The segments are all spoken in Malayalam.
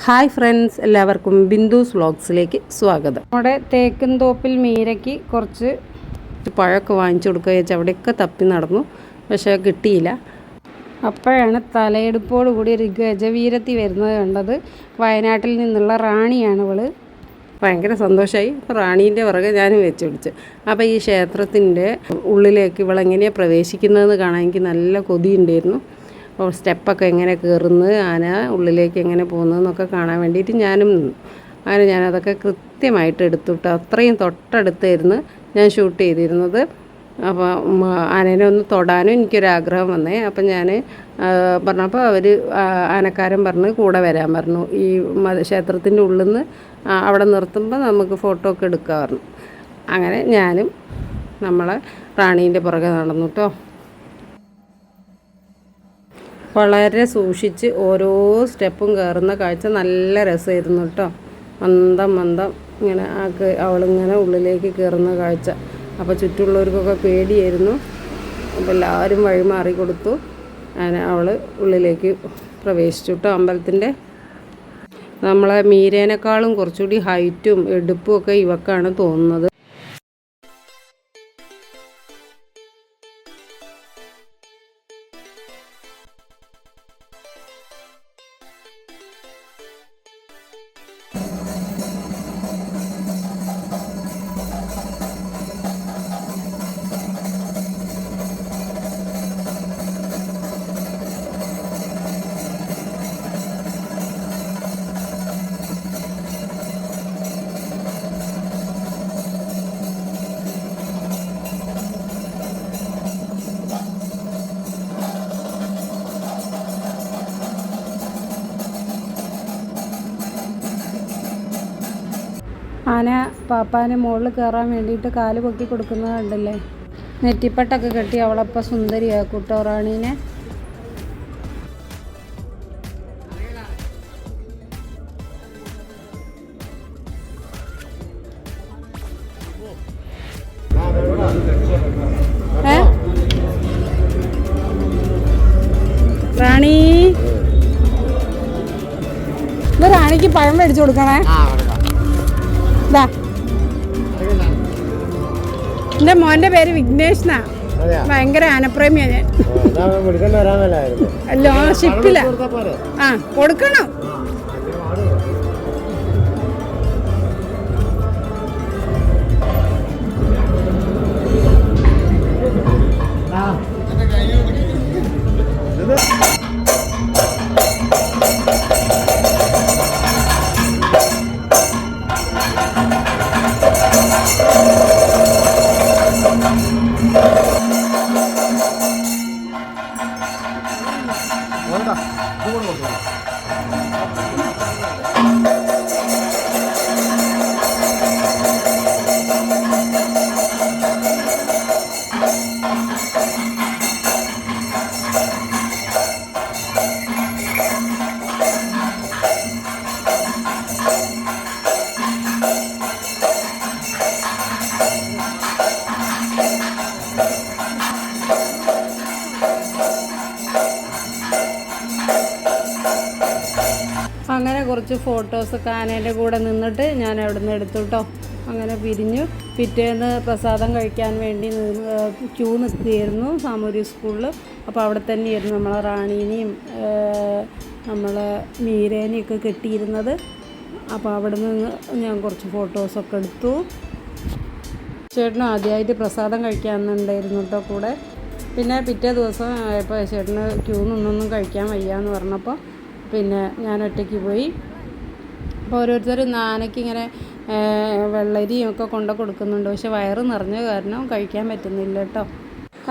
ഹായ് ഫ്രണ്ട്സ് എല്ലാവർക്കും ബിന്ദുസ് വ്ളോഗ്സിലേക്ക് സ്വാഗതം. നമ്മുടെ തേക്കൻ തോപ്പിൽ മീരയ്ക്ക് കുറച്ച് പഴമൊക്കെ വാങ്ങിച്ചു കൊടുക്കുക വെച്ചാൽ അവിടെയൊക്കെ തപ്പി നടന്നു. പക്ഷേ കിട്ടിയില്ല. അപ്പോഴാണ് തലയെടുപ്പോട് കൂടി ഒരു ഗജവീരത്തി വരുന്നത് കണ്ടത്. വയനാട്ടിൽ നിന്നുള്ള റാണിയാണ് ഇവൾ. ഭയങ്കര സന്തോഷമായി റാണീന്റെ പുറകെ ഞാനും വെച്ച് പിടിച്ച്. അപ്പോൾ ഈ ക്ഷേത്രത്തിന്റെ ഉള്ളിലേക്ക് ഇവളെങ്ങനെയാണ് പ്രവേശിക്കുന്നതെന്ന് കാണാൻ എനിക്ക് നല്ല കൊതിയുണ്ടായിരുന്നു. സ്റ്റെപ്പൊക്കെ എങ്ങനെ കയറുന്നത് ആന ഉള്ളിലേക്ക് എങ്ങനെ പോകുന്നതെന്നൊക്കെ കാണാൻ വേണ്ടിയിട്ട് ഞാനും നിന്നു. അങ്ങനെ ഞാനതൊക്കെ കൃത്യമായിട്ട് എടുത്തുവിട്ടു അത്രയും തൊട്ടടുത്തായിരുന്നു ഞാൻ ഷൂട്ട് ചെയ്തിരുന്നത്. അപ്പോൾ ആനേനെ ഒന്ന് തൊടാനും എനിക്കൊരാഗ്രഹം വന്നേ. അപ്പം ഞാൻ പറഞ്ഞപ്പോൾ അവർ ആനക്കാരൻ പറഞ്ഞ് കൂടെ വരാൻ പറഞ്ഞു. ഈ ക്ഷേത്രത്തിന്റെ ഉള്ളിൽ നിന്ന് അവിടെ നിർത്തുമ്പോൾ നമുക്ക് ഫോട്ടോ ഒക്കെ എടുക്കാൻ പറഞ്ഞു. അങ്ങനെ ഞാനും നമ്മളെ റാണീന്റെ പുറകെ നടന്നു കേട്ടോ. വളരെ സൂക്ഷിച്ച് ഓരോ സ്റ്റെപ്പും കയറുന്ന കാഴ്ച നല്ല രസമായിരുന്നു കേട്ടോ. മന്ദം മന്ദം. ഇങ്ങനെ ആ അവളിങ്ങനെ ഉള്ളിലേക്ക് കയറുന്ന കാഴ്ച. അപ്പോൾ ചുറ്റുമുള്ളവർക്കൊക്കെ പേടിയായിരുന്നു. അപ്പോൾ എല്ലാവരും വഴി മാറി കൊടുത്തു. അങ്ങനെ അവൾ ഉള്ളിലേക്ക് പ്രവേശിച്ചു കേട്ടോ അമ്പലത്തിന്റെ നമ്മളെ മീരേനേക്കാളും കുറച്ചുകൂടി ഹൈറ്റും എടുപ്പും ഒക്കെ ഇവക്കാണ് തോന്നുന്നത്. ആന പാപ്പാന് മുകളിൽ കയറാൻ വേണ്ടിയിട്ട് കാൽ പൊക്കി കൊടുക്കുന്നത് കണ്ടില്ലേ? നെറ്റിപ്പട്ടൊക്കെ കെട്ടി അവളപ്പം സുന്ദരിയാണ് കേട്ടോ റാണീനെ റാണി? റാണിക്ക് പഴം മേടിച്ചു കൊടുക്കണേ. ഇതാ എന്റെ മോന്റെ പേര് വിഘ്നേഷ് എന്നാ ഭയങ്കര ആനപ്രേമിയാ ഞാൻ. അല്ലോ ഷിപ്പില ആ കൊടുക്കണം. കുറച്ച് ഫോട്ടോസൊക്കെ ആനേന്റെ കൂടെ നിന്നിട്ട് ഞാൻ അവിടെ നിന്ന് എടുത്തു കേട്ടോ അങ്ങനെ പിരിഞ്ഞു. പിറ്റേന്ന് പ്രസാദം കഴിക്കാൻ വേണ്ടി ക്യൂ നിൽക്കുകയായിരുന്നു സാമൂരി സ്കൂളിൽ അപ്പോൾ അവിടെ തന്നെയായിരുന്നു നമ്മളെ റാണീനെയും നമ്മളെ മീരേനെയൊക്കെ കെട്ടിയിരുന്നത്. അപ്പോൾ അവിടെ നിന്ന് ഞാൻ കുറച്ച് ഫോട്ടോസൊക്കെ എടുത്തു. ചേട്ടന് ആദ്യമായിട്ട് പ്രസാദം കഴിക്കാമെന്നുണ്ടായിരുന്നു കേട്ടോ കൂടെ. പിന്നെ പിറ്റേ ദിവസം ആയപ്പോൾ ചേട്ടന് ക്യൂ നിന്നൊന്നും കഴിക്കാൻ വയ്യ എന്ന് പറഞ്ഞപ്പോൾ പിന്നെ ഞാൻ ഒറ്റയ്ക്ക് പോയി. ഓരോരുത്തർ നാനയ്ക്ക് ഇങ്ങനെ വെള്ളരിയും ഒക്കെ കൊണ്ട് കൊടുക്കുന്നുണ്ട്. പക്ഷെ വയറ് നിറഞ്ഞ കാരണം കഴിക്കാൻ പറ്റുന്നില്ല കേട്ടോ.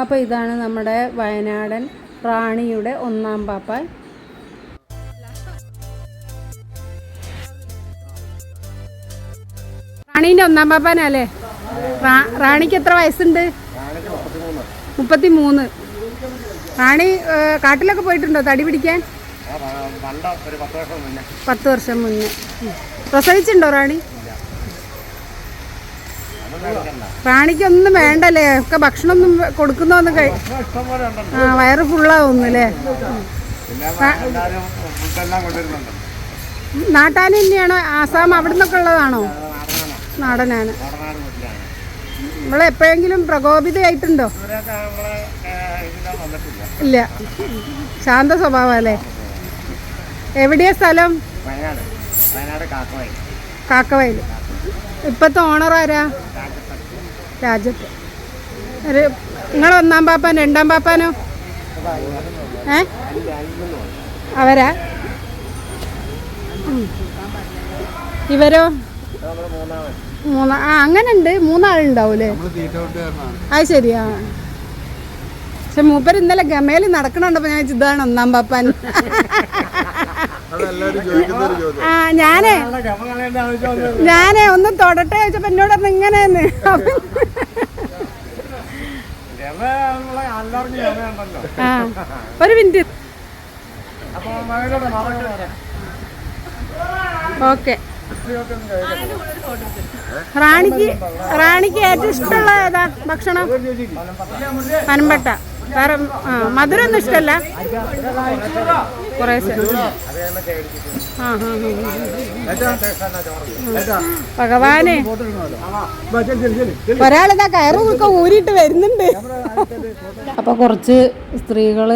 അപ്പോൾ ഇതാണ് നമ്മുടെ വയനാടൻ റാണിയുടെ ഒന്നാം പാപ്പാൻ റാണീന്റെ ഒന്നാം പാപ്പാനല്ലേ റാണിക്ക് എത്ര വയസ്സുണ്ട്? മുപ്പത്തി മൂന്ന് റാണി കാട്ടിലൊക്കെ പോയിട്ടുണ്ടോ തടി പിടിക്കാൻ? പത്ത് വർഷം മുന്നേ. പ്രസവിച്ചിട്ടുണ്ടോ റാണി? റാണിക്കൊന്നും വേണ്ടല്ലേ? ഒക്കെ ഭക്ഷണമൊന്നും കൊടുക്കുന്നൊന്നും ഇഷ്ടം ആ വയറ് ഫുള്ളാവുന്നല്ലേ? നാട്ടാൻ തന്നെയാണോ? ആസാം അവിടെ നിന്നൊക്കെ ഉള്ളതാണോ? നാടനാണ്. നമ്മളെപ്പോഴെങ്കിലും പ്രകോപിതയായിട്ടുണ്ടോ? ഇല്ല. ശാന്ത സ്വഭാവം അല്ലേ? എവിടെയാ സ്ഥലം? വയനാട്. വയനാട് കാക്കവായി കാക്കവയൽ. ഇപ്പത്തെ ഓണർ ആരാ? രാജത്ത് ഒരു നിങ്ങൾ ഒന്നാം പാപ്പാൻ രണ്ടാം പാപ്പാനോ? ഏ? അവരാ? ഇവരോ? മൂന്നാ ആ അങ്ങനെ ഉണ്ട് മൂന്നാളുണ്ടാവൂലേ അത് ശരിയാ. പക്ഷെ മൂപ്പർ ഇന്നലെ ഗമയിൽ നടക്കണുണ്ടപ്പോ ഞാൻ ഇതാണ് ഒന്നാം പാപ്പാൻ. ആ ഞാനേ. ഞാനേ ഒന്ന് തൊടട്ടെ ചോദിച്ചപ്പോ എന്നോട് ഇങ്ങനെയെന്ന്. ആ ഒരു മിനിറ്റ്. ഓക്കെ. റാണിക്ക് റാണിക്ക് ഏറ്റവും ഇഷ്ടമുള്ള ഏതാ ഭക്ഷണം? പനമ്പട്ട വേറെ മധുരം ഒന്നും ഇഷ്ടമല്ല കുറേശ്ശെ. ആ. ഭഗവാനെ. ഒരാളിതാ കയറൊക്കെ ഊരിയിട്ട് വരുന്നുണ്ട്. അപ്പോൾ കുറച്ച് സ്ത്രീകൾ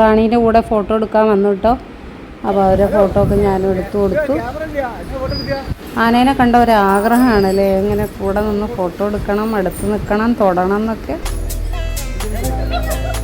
റാണീന്റെ കൂടെ ഫോട്ടോ എടുക്കാൻ വന്നു കേട്ടോ അപ്പോൾ അവരെ ഫോട്ടോ ഒക്കെ ഞാനും എടുത്തു കൊടുത്തു. ആനേനെ കണ്ട ഒരു ആഗ്രഹമാണല്ലേ ഇങ്ങനെ കൂടെ നിന്ന് ഫോട്ടോ എടുക്കണം അടുത്ത് നിൽക്കണം തൊടണം എന്നൊക്കെ. Ha ha ha!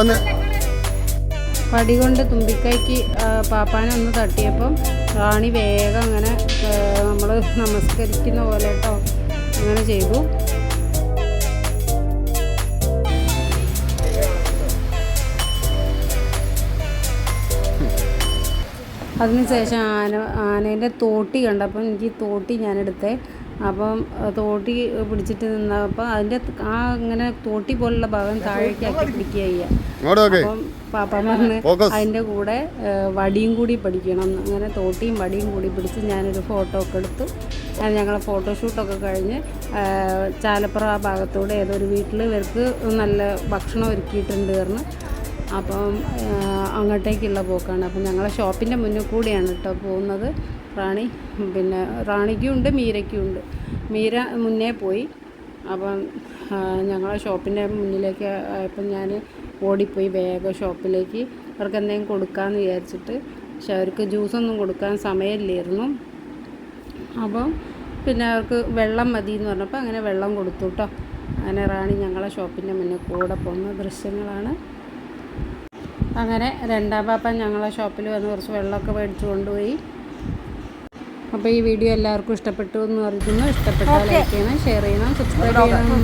ഒന്ന്. പടി കൊണ്ട് തുമ്പിക്കൈക്ക് പാപ്പാനെ ഒന്ന് തട്ടിയപ്പം റാണി വേഗം അങ്ങനെ നമ്മൾ നമസ്കരിക്കുന്ന പോലെ കേട്ടോ അങ്ങനെ ചെയ്തു. അതിനുശേഷം ആന ആനേന്റെ തോട്ടി കണ്ടപ്പം എനിക്ക് തോട്ടി ഞാനെടുത്തേ. അപ്പം തോട്ടി പിടിച്ചിട്ട് നിന്നപ്പോൾ അതിന്റെ ആ ഇങ്ങനെ തോട്ടി പോലുള്ള ഭാഗം താഴേക്കാക്കി പിടിക്കുക അപ്പം പാപ്പ പറഞ്ഞ്. അതിന്റെ കൂടെ വടിയും കൂടി പഠിക്കണം. അങ്ങനെ തോട്ടിയും വടിയും കൂടി പിടിച്ച് ഞാനൊരു ഫോട്ടോ ഒക്കെ എടുത്തു. അങ്ങനെ ഞങ്ങൾ ഫോട്ടോഷൂട്ടൊക്കെ കഴിഞ്ഞ് ചാലപ്പുറ ആ ഭാഗത്തൂടെ ഏതൊരു വീട്ടിൽ ഇവർക്ക് നല്ല ഭക്ഷണം ഒരുക്കിയിട്ടുണ്ട് പറഞ്ഞ്. അപ്പം അങ്ങോട്ടേക്കുള്ള പോക്കാണ്. അപ്പം ഞങ്ങളെ ഷോപ്പിന്റെ മുന്നിൽ കൂടിയാണ് കേട്ടോ പോകുന്നത്. റാണി പിന്നെ റാണിക്കും ഉണ്ട് ഉണ്ട്. മീര മുന്നേ പോയി. അപ്പം ഞങ്ങളെ ഷോപ്പിന്റെ മുന്നിലേക്ക് ആയപ്പം ഞാൻ ഓടിപ്പോയി വേഗം ഷോപ്പിലേക്ക്. അവർക്ക് എന്തെങ്കിലും കൊടുക്കാമെന്ന് വിചാരിച്ചിട്ട് പക്ഷെ അവർക്ക് ജ്യൂസൊന്നും കൊടുക്കാൻ സമയമില്ലായിരുന്നു. അപ്പം പിന്നെ അവർക്ക് വെള്ളം മതി എന്ന് പറഞ്ഞപ്പോൾ അങ്ങനെ വെള്ളം കൊടുത്തു കേട്ടോ അങ്ങനെ റാണി ഞങ്ങളെ ഷോപ്പിന്റെ മുന്നിൽ കൂടെ പോകുന്ന ദൃശ്യങ്ങളാണ്. അങ്ങനെ രണ്ടാം പാപ്പൻ ഞങ്ങളെ ഷോപ്പിൽ വന്ന് കുറച്ച് വെള്ളമൊക്കെ മേടിച്ചു കൊണ്ടുപോയി. അപ്പോൾ ഈ വീഡിയോ എല്ലാവർക്കും ഇഷ്ടപ്പെട്ടു എന്ന് പറയുന്നു ഇഷ്ടപ്പെട്ടാൽ ലൈക്ക് ചെയ്യണം ഷെയർ ചെയ്യണം സബ്സ്ക്രൈബ് ചെയ്യണം.